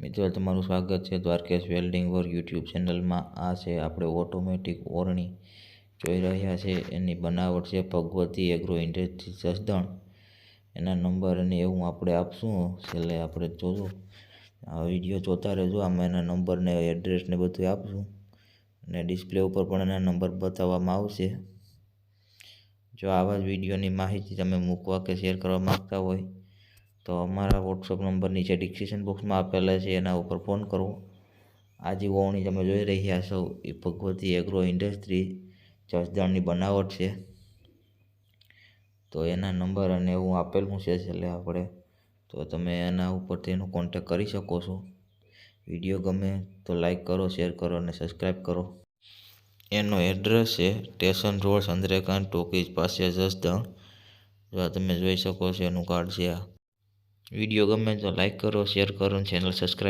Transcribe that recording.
મિત્રો, તમારું સ્વાગત છે દ્વારકેશ વેલ્ડિંગ વર યુટ્યુબ ચેનલમાં. આ છે આપણે ઓટોમેટિક ઓરણી જોઈ રહ્યા છે. એની બનાવટ છે ભગવતી એગ્રો ઇન્ડસ્ટ્રી જસદણ. એના નંબર અને એવું આપણે આપશું. છેલ્લે આપણે જોશું આ વીડિયો જોતા રહેજો. આમાં એના નંબર ને એડ્રેસ ને બધું આપશું. અને ડિસ્પ્લે ઉપર પણ એના નંબર બતાવવામાં આવશે. જો આવા જ વિડીયોની માહિતી તમે મૂકવા કે શેર કરવા માગતા હોય તો અમારા વોટ્સઅપ નંબર નીચે ડિસ્ક્રિપ્શન બોક્સમાં આપેલા છે, એના ઉપર ફોન કરો. આજે જે ઓવણી તમે જોઈ રહ્યા છો, એ ભગવતી એગ્રો ઇન્ડસ્ટ્રી જસદણની બનાવટ છે. તો એના નંબર અને એવું આપેલું છે છેલ્લે આપણે, તો તમે એના ઉપરથી એનો કોન્ટેક કરી શકો છો. વીડિયો ગમે તો લાઈક કરો શેર કરો અને સબસ્ક્રાઈબ કરો. એનો એડ્રેસ છે સ્ટેશન રોડ ચંદ્રકાંત ટોકીજ પાસે જસદણ. જો તમે જોઈ શકો છો, એનું કાર્ડ છે આ. વીડિયો ગમે તો લાઈક કરો શેર કરો અને ચેનલ સબસ્ક્રાઈબ